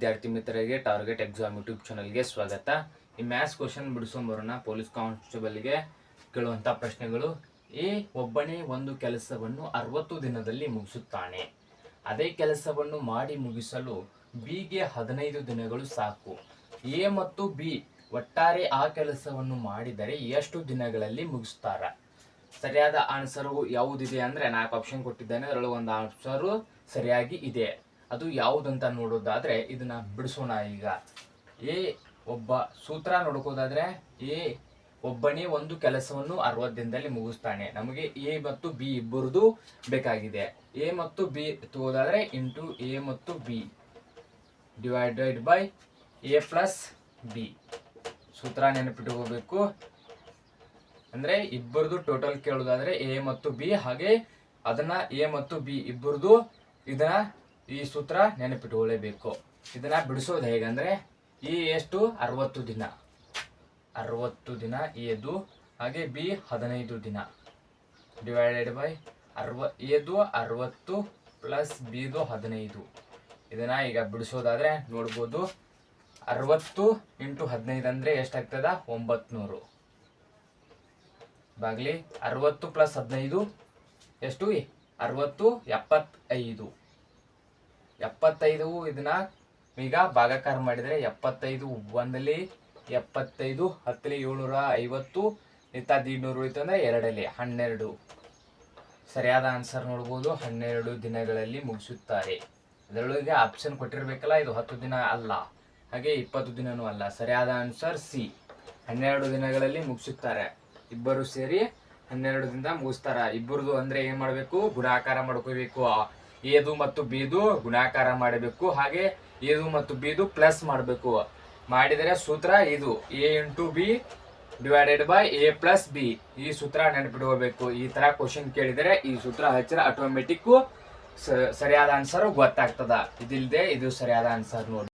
ವಿದ್ಯಾರ್ಥಿ ಮಿತ್ರರಿಗೆ target exam YouTube ಚಾನಲ್ಗೆ ಸ್ವಾಗತ. ಈ ಮ್ಯಾಥ್ಸ್ ಕ್ವಶನ್ ಬಿಡಿಸ್ಕೊಂಬರೋಣ ಪೊಲೀಸ್ ಕಾನ್ಸ್ಟೇಬಲ್ಗೆ ಕೇಳುವಂಥ ಪ್ರಶ್ನೆಗಳು. ಎ, ಒಬ್ಬನೇ ಒಂದು ಕೆಲಸವನ್ನು ಅರವತ್ತು ದಿನದಲ್ಲಿ ಮುಗಿಸುತ್ತಾನೆ. ಅದೇ ಕೆಲಸವನ್ನು ಮಾಡಿ ಮುಗಿಸಲು ಬಿಗೆ ಹದಿನೈದು ದಿನಗಳು ಸಾಕು. ಎ ಮತ್ತು ಬಿ ಒಟ್ಟಾರೆ ಆ ಕೆಲಸವನ್ನು ಮಾಡಿದರೆ ಎಷ್ಟು ದಿನಗಳಲ್ಲಿ ಮುಗಿಸ್ತಾರ? ಸರಿಯಾದ ಆನ್ಸರು ಯಾವುದಿದೆ ಅಂದ್ರೆ ನಾಲ್ಕು ಆಪ್ಷನ್ ಕೊಟ್ಟಿದ್ದೇನೆ. ಅದರೊಳಗೆ ಒಂದು ಆನ್ಸರು ಸರಿಯಾಗಿ ಇದೆ. ಅದು ಯಾವುದಂತ ನೋಡೋದಾದ್ರೆ ಇದನ್ನ ಬಿಡಿಸೋಣ ಈಗ. ಎ ಒಬ್ಬ ಸೂತ್ರ ನೋಡ್ಕೋದಾದ್ರೆ ಎ ಒಬ್ಬನೇ ಒಂದು ಕೆಲಸವನ್ನು ಅರವತ್ತು ದಿನದಲ್ಲಿ ಮುಗಿಸ್ತಾನೆ. ನಮಗೆ ಎ ಮತ್ತು ಬಿ ಇಬ್ಬರದು ಬೇಕಾಗಿದೆ. ಎ ಮತ್ತು ಬಿ ತಗೋದಾದ್ರೆ ಇಂಟು ಎ ಮತ್ತು B divided by A plus B. ಸೂತ್ರ ನೆನಪಿಟ್ಕೋಬೇಕು ಅಂದ್ರೆ ಇಬ್ಬರದು ಟೋಟಲ್ ಕೇಳೋದಾದ್ರೆ ಎ ಮತ್ತು ಬಿ. ಹಾಗೆ ಅದನ್ನ ಎ ಮತ್ತು ಬಿ ಇಬ್ಬರದು ಇದನ್ನ ಈ ಸೂತ್ರ ನೆನಪಿಟ್ಕೊಳ್ಳೇಬೇಕು ಇದನ್ನ ಬಿಡಿಸೋದು ಹೇಗಂದ್ರೆ, ಈ ಎಷ್ಟು? ಅರವತ್ತು ದಿನ. ಅರವತ್ತು ದಿನ ಎದು ಹಾಗೆ ಬಿ ಹದಿನೈದು ದಿನ. ಡಿವೈಡೆಡ್ ಬೈ ಅರವ ಎದು ಅರವತ್ತು ಪ್ಲಸ್ ಬಿದು ಹದಿನೈದು. ಇದನ್ನ ಈಗ ಬಿಡಿಸೋದಾದ್ರೆ ನೋಡ್ಬೋದು, ಅರವತ್ತು ಇಂಟು ಹದಿನೈದು ಅಂದ್ರೆ ಎಷ್ಟಾಗ್ತದ? ಒಂಬತ್ನೂರು. ಬಾಗ್ಲಿ, ಅರವತ್ತು ಪ್ಲಸ್ ಹದಿನೈದು, ಎಷ್ಟು? ಅರವತ್ತು, ಎಪ್ಪತ್ತೈದು. ಎಪ್ಪತ್ತೈದು ಇದನ್ನ ಈಗ ಭಾಗಾಕಾರ ಮಾಡಿದರೆ ಎಪ್ಪತ್ತೈದು ಒಂದಲ್ಲಿ ಎಪ್ಪತ್ತೈದು ಹತ್ತಲಿ, ಏಳ್ನೂರ ಐವತ್ತು ಇತ್ತಾದ ದೀಡ್ನೂರು ಉಳಿತು ಅಂದರೆ ಎರಡಲ್ಲಿ ಹನ್ನೆರಡು. ಸರಿಯಾದ ಆನ್ಸರ್ ನೋಡ್ಬೋದು. ಹನ್ನೆರಡು ದಿನಗಳಲ್ಲಿ ಮುಗಿಸುತ್ತಾರೆ. ಅದರೊಳಗೆ ಆಪ್ಷನ್ ಕೊಟ್ಟಿರಬೇಕಲ್ಲ, ಇದು ಹತ್ತು ದಿನ ಅಲ್ಲ. ಹಾಗೆ ಇಪ್ಪತ್ತು ದಿನವೂ ಅಲ್ಲ. ಸರಿಯಾದ ಆನ್ಸರ್ ಸಿ ಹನ್ನೆರಡು ದಿನಗಳಲ್ಲಿ ಮುಗಿಸುತ್ತಾರೆ. ಇಬ್ಬರು ಸೇರಿ ಹನ್ನೆರಡು ದಿನ ಮುಗಿಸ್ತಾರೆ. ಇಬ್ಬರದು ಅಂದ್ರೆ ಏನು ಮಾಡಬೇಕು? ಗುಣಾಕಾರ ಮಾಡ್ಕೋಬೇಕು. ಏದು ಮತ್ತು ಬಿದು ಗುಣಾಕಾರ ಮಾಡಬೇಕು. ಹಾಗೆ ಏದು ಮತ್ತು ಬಿದು ಪ್ಲಸ್ ಮಾಡಬೇಕು. ಮಾಡಿದರೆ ಸೂತ್ರ ಇದು. A into B divided by A plus B ಈ ಸೂತ್ರ ನೆನಪಿಟ್ಕೋಬೇಕು ಈ ತರ ಕ್ವಶನ್ ಕೇಳಿದರೆ ಈ ಸೂತ್ರ ಹಚ್ಚಿರ ಆಟೋಮೆಟಿಕ್ ಸರಿಯಾದ ಆನ್ಸರ್ ಗೊತ್ತಾಗ್ತದ. ಇದಿಲ್ಲದೆ ಇದು ಸರಿಯಾದ ಆನ್ಸರ್ ನೋಡಿ.